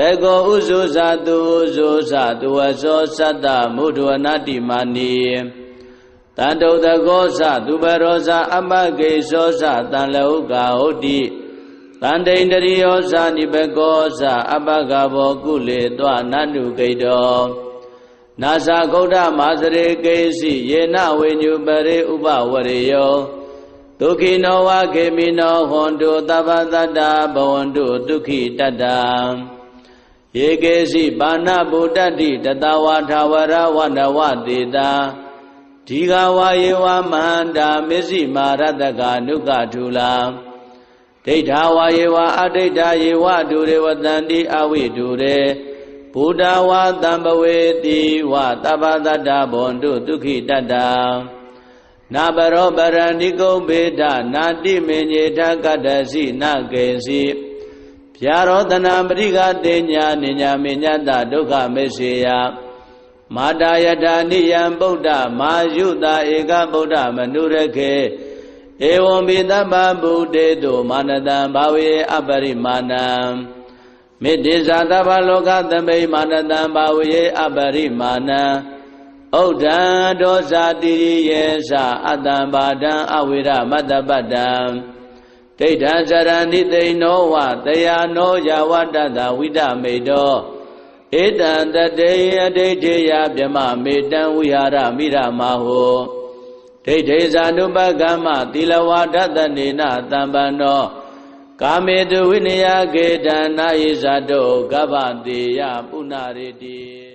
တေကောဥဇုဇာတုဥဇုဇာတုဝသောသတ္တမုဒ္ဒဝနာတိမာနီတန္တုတကောဇသူပရောဇအမကေသောဇတံလဟုကာဟုတ်တိတန္တိန္တရိယောဇနိဘကောဇအပကဘောကုလေတောနန္တုဂိတောနာဇာဂௌဒမာစရေကေစီယေနဝေညုပရေဥပဝရေယောဒုက္ခိနောဝခေမိနောဟွန်တုသဗ္ဗတတ္တဘဝန္တုဒုက္ခိတတ္တ ယေကေစီပါဏဗုဒ္ဓတိတတဝါထာဝရဝနဝတေတာဒီဃဝါယေဝမန္တာမစ္စည်းမာရတကနုကထူလာဒိဋ္ဌာဝါယေဝအဒိဋ္ဌာယေဝဒုရေဝတန္တိအဝိဒုရေဘုဒ္ဓဝါတံပဝေတိဝသဗ္ဗတတ္တဘွန်တုဒုက္ခိတတ္တနာဘရောပရဏိကုံဘေဒနာတိမေညေထကတ္တစီနကေစီ ဖြာရောတနာပရိကတေညာနိညာမေညတဒုက္ခမေစေယမာတာယထာနိယံဗုဒ္ဓမာယုတာဧကဗုဒ္ဓမနုရခေဧဝံပိတပ္ပဗုဒေတုမာနတံဘာဝေအပရိမာဏံမေတ္တိဇာတဗ္ဗလောကသမိမာနတံဘာဝေအပရိမာဏံဥဒ္ဒံဒောဇာတိယေသအတ္တံဘာဒံအဝိရမတ္တပတ္တံ ဒိဋ္ဌံဇရဏိသိဏောဝတယာနောယဝတ္တသဝိတမေတောဧတံတတေအဒိဋ္ဌေယဗြမမေတံဝိဟာရမိရမဟောဒိဋ္ဌေဇာနုပကမ္မသီလဝါဒတနေနတံပန္နောကာမေတုဝိနယကေတနာယိဇာတောကဗ္ဗတေယပုဏ္ဏရေတိ